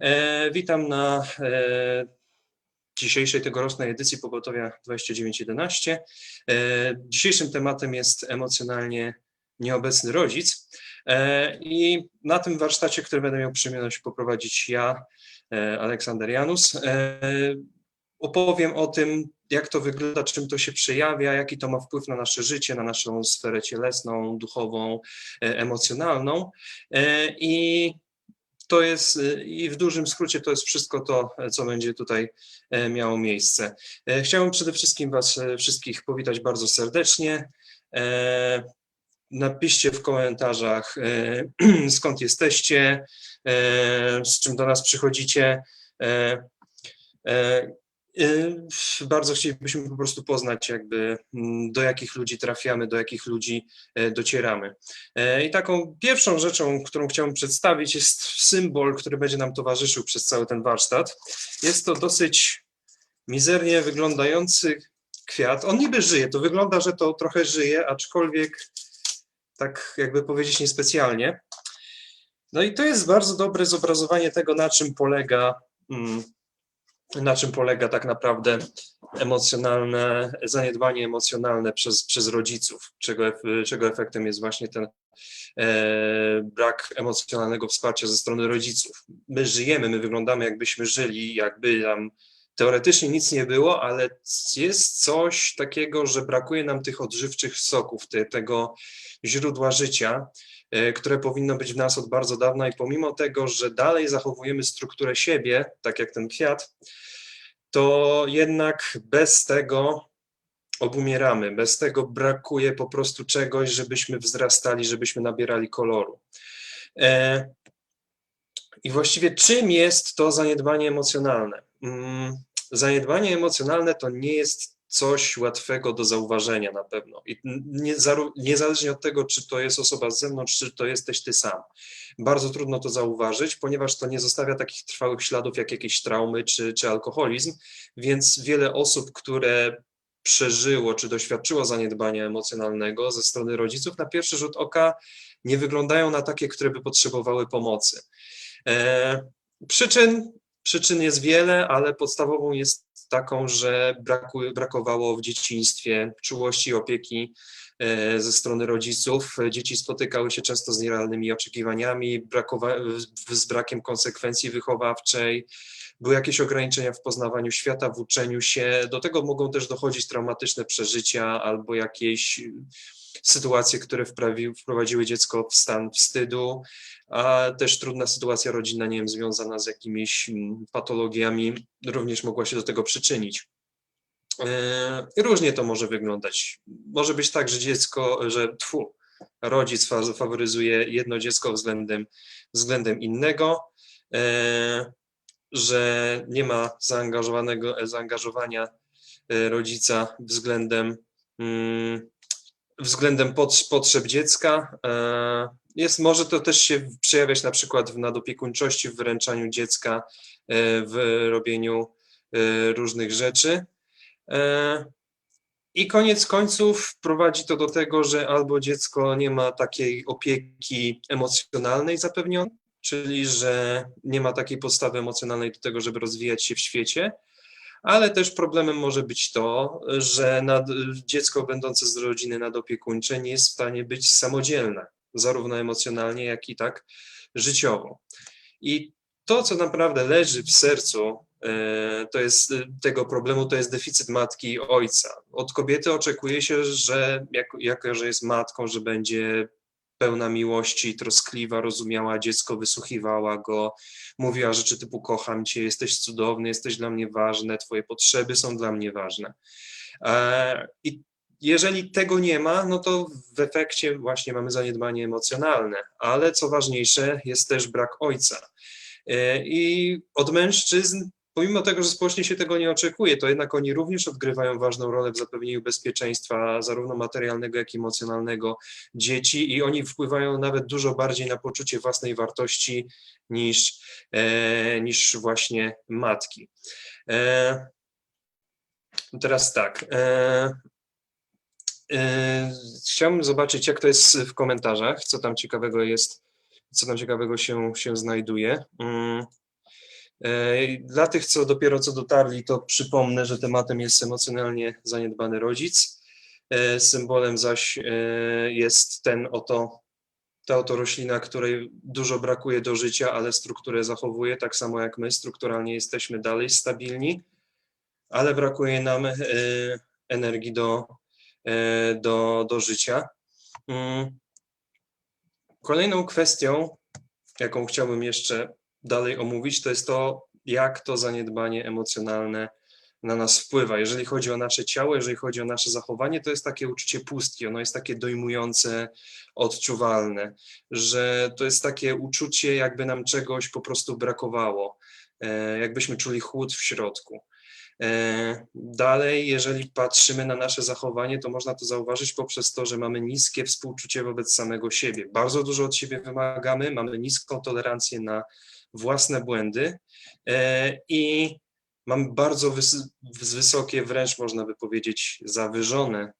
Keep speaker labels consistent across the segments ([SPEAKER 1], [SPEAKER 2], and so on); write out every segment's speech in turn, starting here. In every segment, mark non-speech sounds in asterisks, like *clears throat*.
[SPEAKER 1] E, Witam na e, dzisiejszej tegorocznej edycji Pogotowia 2911. E, Dzisiejszym tematem jest emocjonalnie nieobecny rodzic. E, I na tym warsztacie, który będę miał przyjemność poprowadzić ja, e, Aleksander Janus, e, opowiem o tym, jak to wygląda, czym to się przejawia, jaki to ma wpływ na nasze życie, na naszą sferę cielesną, duchową, emocjonalną. I to jest, e, i w dużym skrócie, to jest wszystko to, co będzie tutaj e, miało miejsce. E, Chciałem przede wszystkim Was e, wszystkich powitać bardzo serdecznie. Napiszcie w komentarzach, *clears throat* skąd jesteście, z czym do nas przychodzicie. E, Bardzo chcielibyśmy po prostu poznać, jakby mm, do jakich ludzi trafiamy, do jakich ludzi e, docieramy. E, I taką pierwszą rzeczą, którą chciałbym przedstawić, jest symbol, który będzie nam towarzyszył przez cały ten warsztat. Jest to dosyć mizernie wyglądający kwiat. On niby żyje, to wygląda, że to trochę żyje, aczkolwiek tak jakby powiedzieć niespecjalnie. No i to jest bardzo dobre zobrazowanie tego, na czym polega, mm, na czym polega tak naprawdę emocjonalne, zaniedbanie emocjonalne przez, przez rodziców, czego, ef- czego efektem jest właśnie ten e, brak emocjonalnego wsparcia ze strony rodziców. My żyjemy, my wyglądamy jakbyśmy żyli, jakby nam teoretycznie nic nie było, ale jest coś takiego, że brakuje nam tych odżywczych soków, te, tego źródła życia, e, które powinno być w nas od bardzo dawna i pomimo tego, że dalej zachowujemy strukturę siebie, tak jak ten kwiat, to jednak bez tego obumieramy, bez tego brakuje po prostu czegoś, żebyśmy wzrastali, żebyśmy nabierali koloru. E, I właściwie czym jest to zaniedbanie emocjonalne? Mm, Zaniedbanie emocjonalne to nie jest coś łatwego do zauważenia na pewno. I nie, niezależnie od tego, czy to jest osoba z zewnątrz, czy to jesteś ty sam. Bardzo trudno to zauważyć, ponieważ to nie zostawia takich trwałych śladów jak jakieś traumy czy, czy alkoholizm, więc wiele osób, które przeżyło czy doświadczyło zaniedbania emocjonalnego ze strony rodziców, na pierwszy rzut oka nie wyglądają na takie, które by potrzebowały pomocy. E, przyczyn, przyczyn jest wiele, ale podstawową jest taką, że braku, brakowało w dzieciństwie czułości opieki e, ze strony rodziców. Dzieci spotykały się często z nierealnymi oczekiwaniami, brakowa- z brakiem konsekwencji wychowawczej, były jakieś ograniczenia w poznawaniu świata, w uczeniu się. Do tego mogą też dochodzić traumatyczne przeżycia albo jakieś sytuacje, które wprawi, wprowadziły dziecko w stan wstydu, a też trudna sytuacja rodzinna, nie wiem, związana z jakimiś mm, patologiami, również mogła się do tego przyczynić. E, Różnie to może wyglądać. Może być tak, że dziecko, że tfu, rodzic fa- faworyzuje jedno dziecko względem, względem innego, e, że nie ma zaangażowanego, zaangażowania e, rodzica względem, mm, względem pot, potrzeb dziecka. E, Jest, może to też się przejawiać na przykład w nadopiekuńczości, w wyręczaniu dziecka, e, w robieniu e, różnych rzeczy. I koniec końców prowadzi to do tego, że albo dziecko nie ma takiej opieki emocjonalnej zapewnionej, czyli że nie ma takiej podstawy emocjonalnej do tego, żeby rozwijać się w świecie, ale też problemem może być to, że nad, dziecko będące z rodziny nadopiekuńczej nie jest w stanie być samodzielne, zarówno emocjonalnie, jak i tak życiowo. I to, co naprawdę leży w sercu e, to jest e, tego problemu, to jest deficyt matki i ojca. Od kobiety oczekuje się, że jako, jako że jest matką, że będzie pełna miłości, troskliwa, rozumiała dziecko, wysłuchiwała go, mówiła rzeczy typu kocham cię, jesteś cudowny, jesteś dla mnie ważny, twoje potrzeby są dla mnie ważne. E, I jeżeli tego nie ma, no to w efekcie właśnie mamy zaniedbanie emocjonalne, ale co ważniejsze, jest też brak ojca. E, I od mężczyzn, pomimo tego, że społecznie się tego nie oczekuje, to jednak oni również odgrywają ważną rolę w zapewnieniu bezpieczeństwa, zarówno materialnego, jak i emocjonalnego dzieci, i oni wpływają nawet dużo bardziej na poczucie własnej wartości niż, e, niż właśnie matki. E, teraz tak. E, e, chciałbym zobaczyć, jak to jest w komentarzach, co tam ciekawego jest, co tam ciekawego się, się znajduje. E, Dla tych, co dopiero co dotarli, to przypomnę, że tematem jest emocjonalnie zaniedbany rodzic. E, Symbolem zaś e, jest ten oto, ta oto roślina, której dużo brakuje do życia, ale strukturę zachowuje, tak samo jak my. Strukturalnie jesteśmy dalej stabilni, ale brakuje nam energii do, do, do życia. Mm. Kolejną kwestią, jaką chciałbym jeszcze dalej omówić, to jest to, jak to zaniedbanie emocjonalne na nas wpływa. Jeżeli chodzi o nasze ciało, jeżeli chodzi o nasze zachowanie, to jest takie uczucie pustki, ono jest takie dojmujące, odczuwalne, że to jest takie uczucie, jakby nam czegoś po prostu brakowało, e, jakbyśmy czuli chłód w środku. E, Dalej, jeżeli patrzymy na nasze zachowanie, to można to zauważyć poprzez to, że mamy niskie współczucie wobec samego siebie. Bardzo dużo od siebie wymagamy, mamy niską tolerancję na własne błędy e, i mamy bardzo wys- wysokie, wręcz można by powiedzieć, zawyżone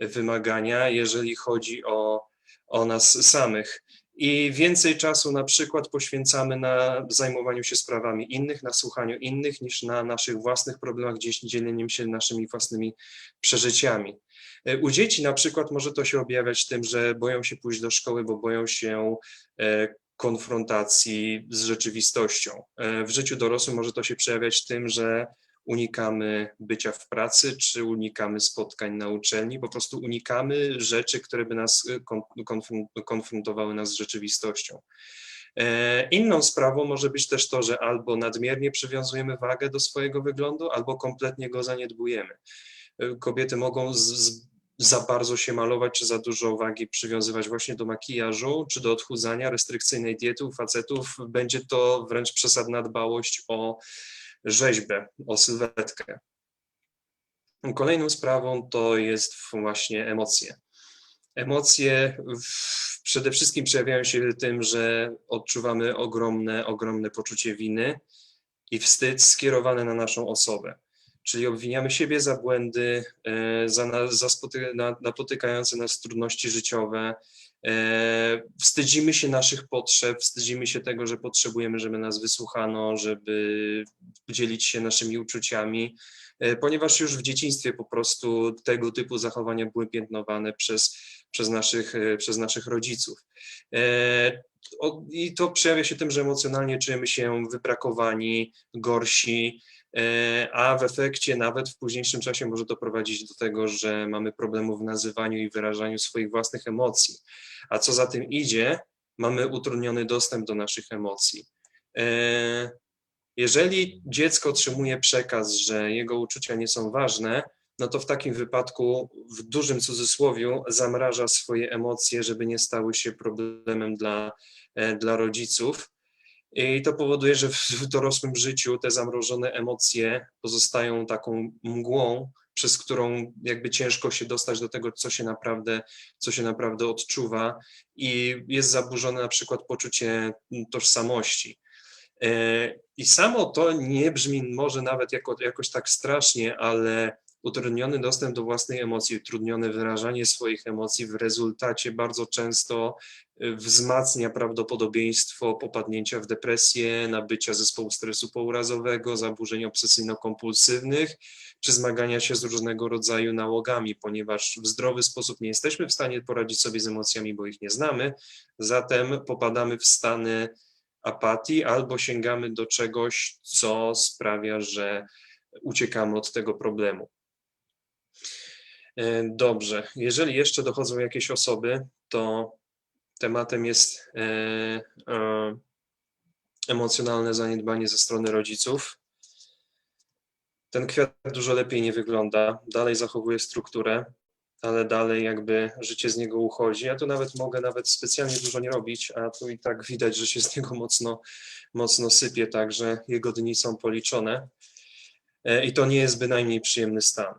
[SPEAKER 1] wymagania, jeżeli chodzi o, o nas samych. I więcej czasu na przykład poświęcamy na zajmowaniu się sprawami innych, na słuchaniu innych, niż na naszych własnych problemach, gdzieś dzieleniu się naszymi własnymi przeżyciami. E, U dzieci na przykład może to się objawiać tym, że boją się pójść do szkoły, bo boją się e, konfrontacji z rzeczywistością. E, W życiu dorosłym może to się przejawiać tym, że unikamy bycia w pracy, czy unikamy spotkań na uczelni, po prostu unikamy rzeczy, które by nas e, kon- konfron- konfrontowały nas z rzeczywistością. E, Inną sprawą może być też to, że albo nadmiernie przywiązujemy wagę do swojego wyglądu, albo kompletnie go zaniedbujemy. Kobiety mogą z, z, za bardzo się malować, czy za dużo wagi przywiązywać właśnie do makijażu, czy do odchudzania, restrykcyjnej diety u facetów. Będzie to wręcz przesadna dbałość o rzeźbę, o sylwetkę. Kolejną sprawą to jest właśnie emocje. Emocje przede wszystkim przejawiają się tym, że odczuwamy ogromne, ogromne poczucie winy i wstyd skierowane na naszą osobę. Czyli obwiniamy siebie za błędy, e, za, za napotykające nas trudności życiowe, e, wstydzimy się naszych potrzeb, wstydzimy się tego, że potrzebujemy, żeby nas wysłuchano, żeby dzielić się naszymi uczuciami, e, ponieważ już w dzieciństwie po prostu tego typu zachowania były piętnowane przez, przez, naszych, przez naszych rodziców. I to przejawia się tym, że emocjonalnie czujemy się wybrakowani, gorsi, a w efekcie nawet w późniejszym czasie może to prowadzić do tego, że mamy problemu w nazywaniu i wyrażaniu swoich własnych emocji. A co za tym idzie, mamy utrudniony dostęp do naszych emocji. E, Jeżeli dziecko otrzymuje przekaz, że jego uczucia nie są ważne, no to w takim wypadku w dużym cudzysłowiu zamraża swoje emocje, żeby nie stały się problemem dla, e, dla rodziców. I to powoduje, że w, dorosłym życiu te zamrożone emocje pozostają taką mgłą, przez którą jakby ciężko się dostać do tego, co się naprawdę, co się naprawdę odczuwa i jest zaburzone na przykład poczucie tożsamości. E, I samo to nie brzmi może nawet jako, jakoś tak strasznie, ale utrudniony dostęp do własnej emocji, utrudnione wyrażanie swoich emocji w rezultacie bardzo często wzmacnia prawdopodobieństwo popadnięcia w depresję, nabycia zespołu stresu pourazowego, zaburzeń obsesyjno-kompulsywnych, czy zmagania się z różnego rodzaju nałogami, ponieważ w zdrowy sposób nie jesteśmy w stanie poradzić sobie z emocjami, bo ich nie znamy, zatem popadamy w stany apatii albo sięgamy do czegoś, co sprawia, że uciekamy od tego problemu. E, Dobrze, jeżeli jeszcze dochodzą jakieś osoby, to tematem jest e, e, emocjonalne zaniedbanie ze strony rodziców. Ten kwiat dużo lepiej nie wygląda, dalej zachowuje strukturę, ale dalej jakby życie z niego uchodzi. Ja tu nawet mogę nawet specjalnie dużo nie robić, a tu i tak widać, że się z niego mocno, mocno sypie, także jego dni są policzone. E, I to nie jest bynajmniej przyjemny stan.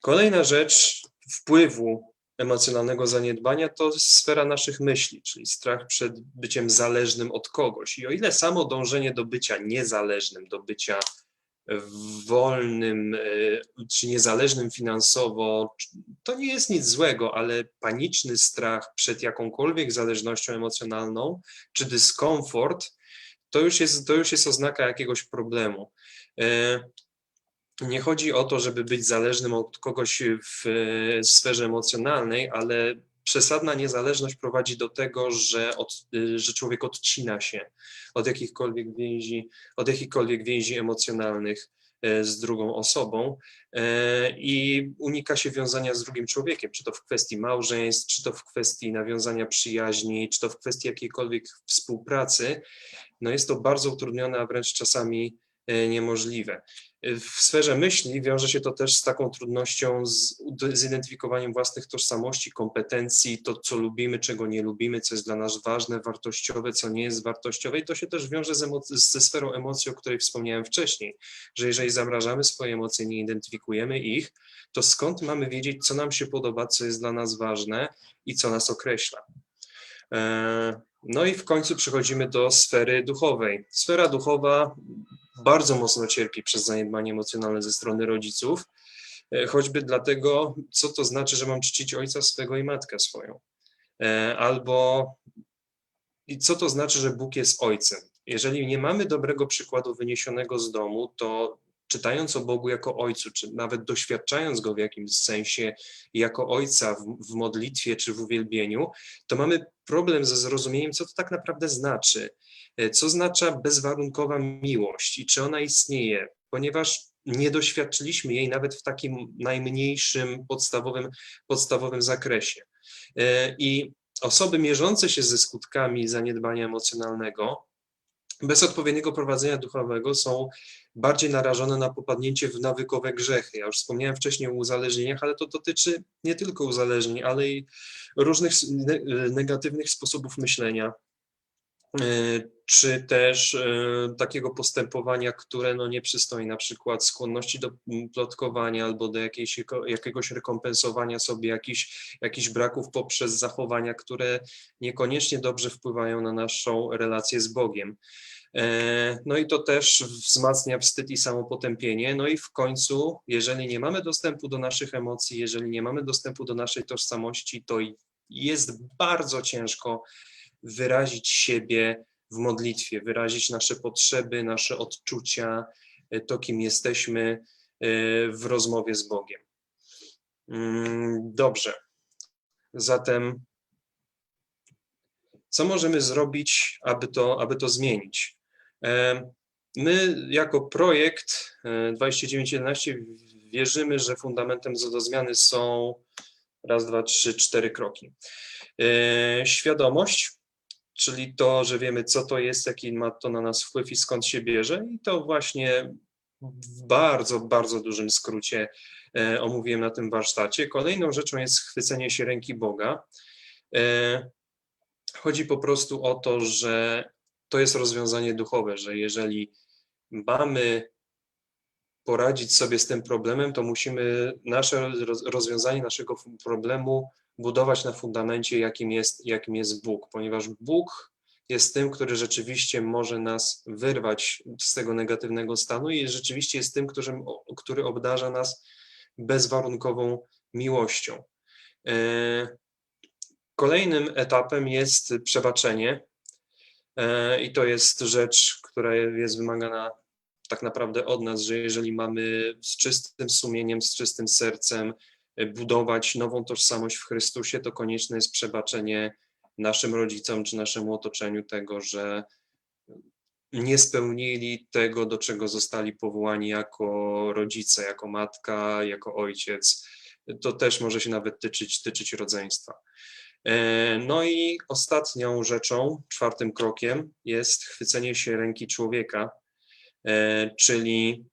[SPEAKER 1] Kolejna rzecz wpływu emocjonalnego zaniedbania to sfera naszych myśli, czyli strach przed byciem zależnym od kogoś. I o ile samo dążenie do bycia niezależnym, do bycia wolnym e, czy niezależnym finansowo, to nie jest nic złego, ale paniczny strach przed jakąkolwiek zależnością emocjonalną czy dyskomfort to już jest, to już jest oznaka jakiegoś problemu. E, nie chodzi o to, żeby być zależnym od kogoś w sferze emocjonalnej, ale przesadna niezależność prowadzi do tego, że, od, że człowiek odcina się od jakichkolwiek więzi, od jakichkolwiek więzi emocjonalnych e, z drugą osobą e, i unika się wiązania z drugim człowiekiem, czy to w kwestii małżeństw, czy to w kwestii nawiązania przyjaźni, czy to w kwestii jakiejkolwiek współpracy. No jest to bardzo utrudnione, a wręcz czasami e, niemożliwe. W sferze myśli wiąże się to też z taką trudnością z zidentyfikowaniem własnych tożsamości, kompetencji, to co lubimy, czego nie lubimy, co jest dla nas ważne, wartościowe, co nie jest wartościowe i to się też wiąże z ze sferą emocji, o której wspomniałem wcześniej, że jeżeli zamrażamy swoje emocje, nie identyfikujemy ich, to skąd mamy wiedzieć, co nam się podoba, co jest dla nas ważne i co nas określa. E, no i w końcu przechodzimy do sfery duchowej. Sfera duchowa bardzo mocno cierpi przez zaniedbanie emocjonalne ze strony rodziców, e, choćby dlatego, co to znaczy, że mam czcić ojca swego i matkę swoją. E, albo i co to znaczy, że Bóg jest ojcem. Jeżeli nie mamy dobrego przykładu wyniesionego z domu, to czytając o Bogu jako Ojcu, czy nawet doświadczając Go w jakimś sensie jako Ojca w, w, modlitwie czy w uwielbieniu, to mamy problem ze zrozumieniem, co to tak naprawdę znaczy. E, co oznacza bezwarunkowa miłość i czy ona istnieje, ponieważ nie doświadczyliśmy jej nawet w takim najmniejszym, podstawowym, podstawowym zakresie. E, I osoby mierzące się ze skutkami zaniedbania emocjonalnego, bez odpowiedniego prowadzenia duchowego są bardziej narażone na popadnięcie w nawykowe grzechy. Ja już wspomniałem wcześniej o uzależnieniach, ale to dotyczy nie tylko uzależnień, ale i różnych negatywnych sposobów myślenia, E, czy też e, takiego postępowania, które no nie przystoi, na przykład skłonności do plotkowania albo do jakiejś, jakiegoś rekompensowania sobie jakichś, jakichś braków poprzez zachowania, które niekoniecznie dobrze wpływają na naszą relację z Bogiem. E, no i to też wzmacnia wstyd i samopotępienie. No i w końcu, jeżeli nie mamy dostępu do naszych emocji, jeżeli nie mamy dostępu do naszej tożsamości, to jest bardzo ciężko wyrazić siebie w modlitwie, wyrazić nasze potrzeby, nasze odczucia, e, to kim jesteśmy e, w rozmowie z Bogiem. Mm, dobrze. Zatem, co możemy zrobić, aby to, aby to zmienić? E, my, jako projekt 2911, wierzymy, że fundamentem do zmiany są raz, dwa, trzy, cztery kroki. Świadomość, czyli to, że wiemy, co to jest, jaki ma to na nas wpływ i skąd się bierze. I to właśnie w bardzo, bardzo dużym skrócie e, omówiłem na tym warsztacie. Kolejną rzeczą jest chwycenie się ręki Boga. E, chodzi po prostu o to, że to jest rozwiązanie duchowe, że jeżeli mamy poradzić sobie z tym problemem, to musimy nasze rozwiązanie naszego problemu budować na fundamencie, jakim jest, jakim jest Bóg, ponieważ Bóg jest tym, który rzeczywiście może nas wyrwać z tego negatywnego stanu i rzeczywiście jest tym, który, który obdarza nas bezwarunkową miłością. E, kolejnym etapem jest przebaczenie e, i to jest rzecz, która jest wymagana tak naprawdę od nas, że jeżeli mamy z czystym sumieniem, z czystym sercem budować nową tożsamość w Chrystusie, to konieczne jest przebaczenie naszym rodzicom czy naszemu otoczeniu tego, że nie spełnili tego, do czego zostali powołani jako rodzice, jako matka, jako ojciec. To też może się nawet tyczyć, tyczyć rodzeństwa. E, no i ostatnią rzeczą, czwartym krokiem jest chwycenie się ręki człowieka, e, czyli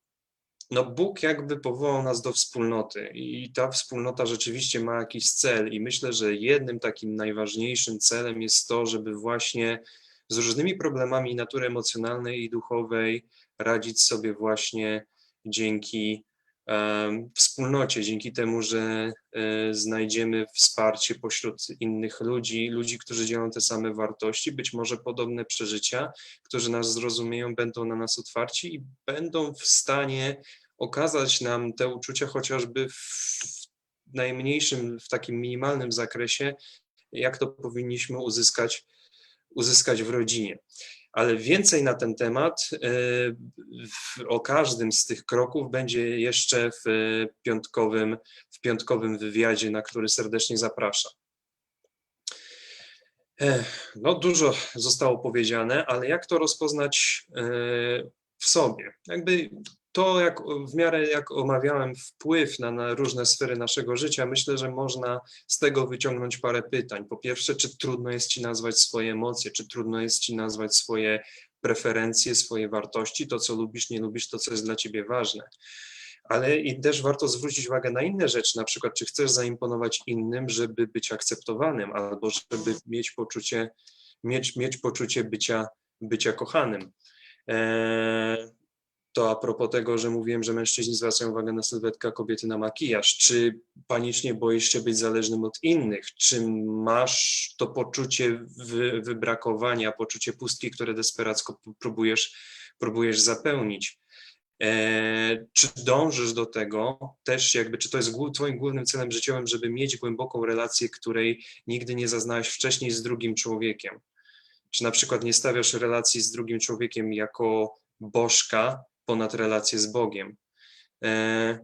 [SPEAKER 1] no Bóg jakby powołał nas do wspólnoty i ta wspólnota rzeczywiście ma jakiś cel i myślę, że jednym takim najważniejszym celem jest to, żeby właśnie z różnymi problemami natury emocjonalnej i duchowej radzić sobie właśnie dzięki wspólnocie, dzięki temu, że um, znajdziemy wsparcie pośród innych ludzi, ludzi, którzy dzielą te same wartości, być może podobne przeżycia, którzy nas zrozumieją, będą na nas otwarci i będą w stanie okazać nam te uczucia chociażby w najmniejszym, w takim minimalnym zakresie, jak to powinniśmy uzyskać, uzyskać w rodzinie. Ale więcej na ten temat o każdym z tych kroków będzie jeszcze w piątkowym, w piątkowym wywiadzie, na który serdecznie zapraszam. No, dużo zostało powiedziane, ale jak to rozpoznać w sobie? Jakby to, jak w miarę jak omawiałem wpływ na, na, różne sfery naszego życia, myślę, że można z tego wyciągnąć parę pytań. Po pierwsze, czy trudno jest ci nazwać swoje emocje, czy trudno jest ci nazwać swoje preferencje, swoje wartości, to co lubisz, nie lubisz, to co jest dla ciebie ważne. Ale i też warto zwrócić uwagę na inne rzeczy, na przykład, czy chcesz zaimponować innym, żeby być akceptowanym, albo żeby mieć poczucie, mieć, mieć poczucie bycia, bycia kochanym. Eee, to a propos tego, że mówiłem, że mężczyźni zwracają uwagę na sylwetkę, a kobiety na makijaż. Czy panicznie boisz się być zależnym od innych? Czy masz to poczucie wy, wybrakowania, poczucie pustki, które desperacko próbujesz, próbujesz zapełnić? E, czy dążysz do tego też jakby, czy to jest twoim głównym celem życiowym, żeby mieć głęboką relację, której nigdy nie zaznałeś wcześniej z drugim człowiekiem? Czy na przykład nie stawiasz relacji z drugim człowiekiem jako bożka, ponad relację z Bogiem. E,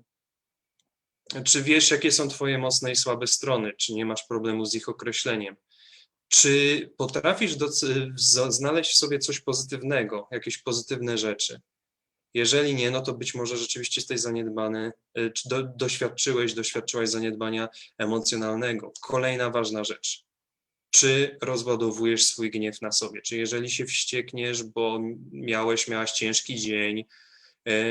[SPEAKER 1] czy wiesz, jakie są Twoje mocne i słabe strony? Czy nie masz problemu z ich określeniem? Czy potrafisz do, znaleźć w sobie coś pozytywnego, jakieś pozytywne rzeczy? Jeżeli nie, no to być może rzeczywiście jesteś zaniedbany, e, czy do, doświadczyłeś, doświadczyłaś zaniedbania emocjonalnego. Kolejna ważna rzecz. Czy rozładowujesz swój gniew na sobie? Czy jeżeli się wściekniesz, bo miałeś, miałaś ciężki dzień,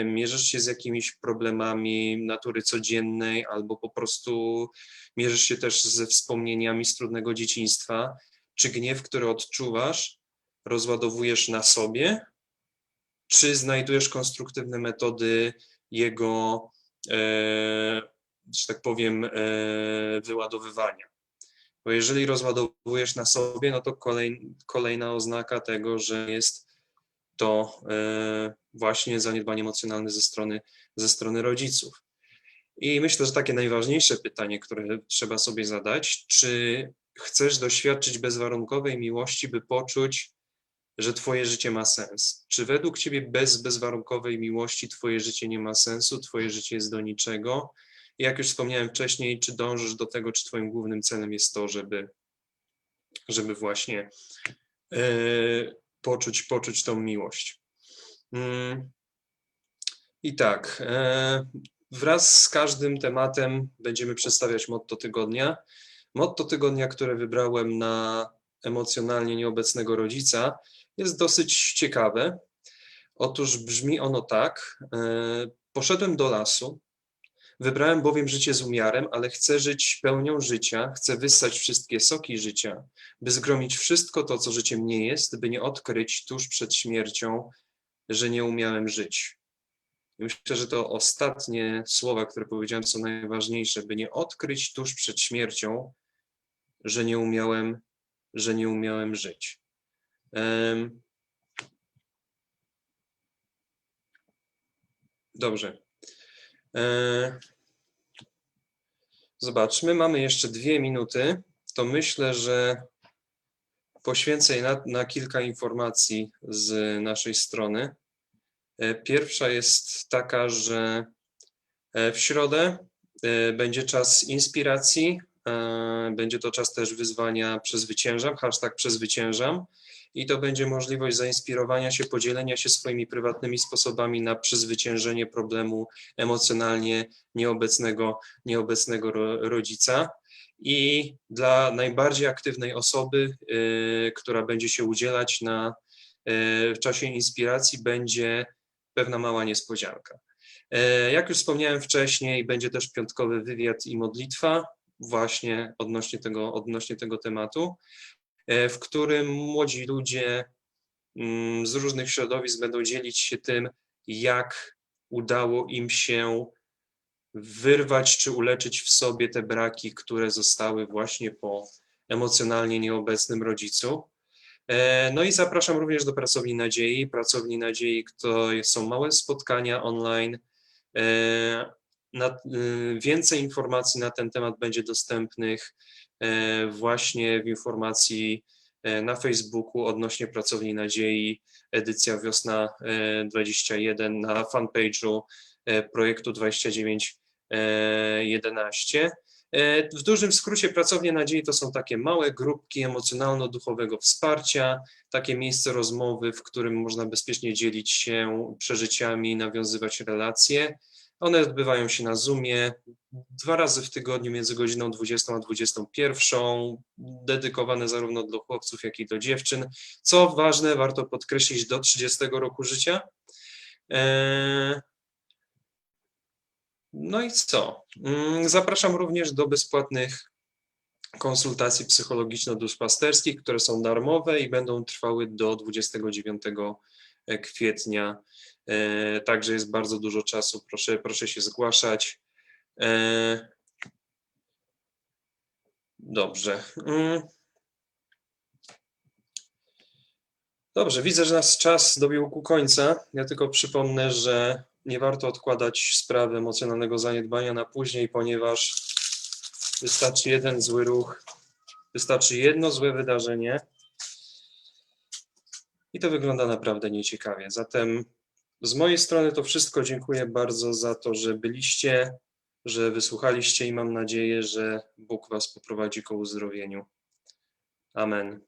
[SPEAKER 1] mierzysz się z jakimiś problemami natury codziennej, albo po prostu mierzysz się też ze wspomnieniami z trudnego dzieciństwa, czy gniew, który odczuwasz, rozładowujesz na sobie, czy znajdujesz konstruktywne metody jego, e, że tak powiem, e, wyładowywania. Bo jeżeli rozładowujesz na sobie, no to kolej, kolejna oznaka tego, że jest to e, właśnie zaniedbanie emocjonalne ze strony, ze strony rodziców. I myślę, że takie najważniejsze pytanie, które trzeba sobie zadać, czy chcesz doświadczyć bezwarunkowej miłości, by poczuć, że Twoje życie ma sens? Czy według Ciebie bez bezwarunkowej miłości Twoje życie nie ma sensu, Twoje życie jest do niczego? Jak już wspomniałem wcześniej, czy dążysz do tego, czy Twoim głównym celem jest to, żeby, żeby właśnie yy, poczuć, poczuć tą miłość. Mm. I tak, e, wraz z każdym tematem będziemy przedstawiać motto tygodnia. Motto tygodnia, które wybrałem na emocjonalnie nieobecnego rodzica, jest dosyć ciekawe. Otóż brzmi ono tak: e, Poszedłem do lasu, Wybrałem bowiem życie z umiarem, ale chcę żyć pełnią życia, chcę wyssać wszystkie soki życia, by zgromić wszystko to, co życiem nie jest, by nie odkryć tuż przed śmiercią, że nie umiałem żyć. I myślę, że to ostatnie słowa, które powiedziałem, są najważniejsze, by nie odkryć tuż przed śmiercią, że nie umiałem, że nie umiałem żyć. Dobrze. E, zobaczmy, mamy jeszcze dwie minuty. To myślę, że poświęcę na, na kilka informacji z naszej strony. E, pierwsza jest taka, że e, w środę będzie czas inspiracji, będzie to czas też wyzwania przezwyciężam, hashtag przezwyciężam i to będzie możliwość zainspirowania się, podzielenia się swoimi prywatnymi sposobami na przezwyciężenie problemu emocjonalnie nieobecnego, nieobecnego rodzica. I dla najbardziej aktywnej osoby, y, która będzie się udzielać na, y, w czasie inspiracji, będzie pewna mała niespodzianka. Y, jak już wspomniałem wcześniej, będzie też piątkowy wywiad i modlitwa właśnie odnośnie tego, odnośnie tego tematu. E, w którym młodzi ludzie mm, z różnych środowisk będą dzielić się tym, jak udało im się wyrwać czy uleczyć w sobie te braki, które zostały właśnie po emocjonalnie nieobecnym rodzicu. E, no i zapraszam również do Pracowni Nadziei. Pracowni Nadziei to są małe spotkania online. E, więcej informacji na ten temat będzie dostępnych właśnie w informacji e, na Facebooku odnośnie Pracowni Nadziei, edycja wiosna e, 21 na fanpage'u e, projektu 2911. E, W dużym skrócie Pracownie Nadziei to są takie małe grupki emocjonalno-duchowego wsparcia, takie miejsce rozmowy, w którym można bezpiecznie dzielić się przeżyciami, nawiązywać relacje. One odbywają się na Zoomie dwa razy w tygodniu między godziną 20 a 21, dedykowane zarówno dla chłopców, jak i do dziewczyn. Co ważne, warto podkreślić, do 30 roku życia. E, No i co? Mm, Zapraszam również do bezpłatnych konsultacji psychologiczno-duszpasterskich, które są darmowe i będą trwały do 29 kwietnia. E, Także jest bardzo dużo czasu. Proszę, proszę się zgłaszać. E, Dobrze. Mm. Dobrze, widzę, że nasz czas dobił ku końca. Ja tylko przypomnę, że nie warto odkładać sprawy emocjonalnego zaniedbania na później, ponieważ wystarczy jeden zły ruch, wystarczy jedno złe wydarzenie i to wygląda naprawdę nieciekawie. Zatem z mojej strony to wszystko. Dziękuję bardzo za to, że byliście, że wysłuchaliście i mam nadzieję, że Bóg Was poprowadzi ku uzdrowieniu. Amen.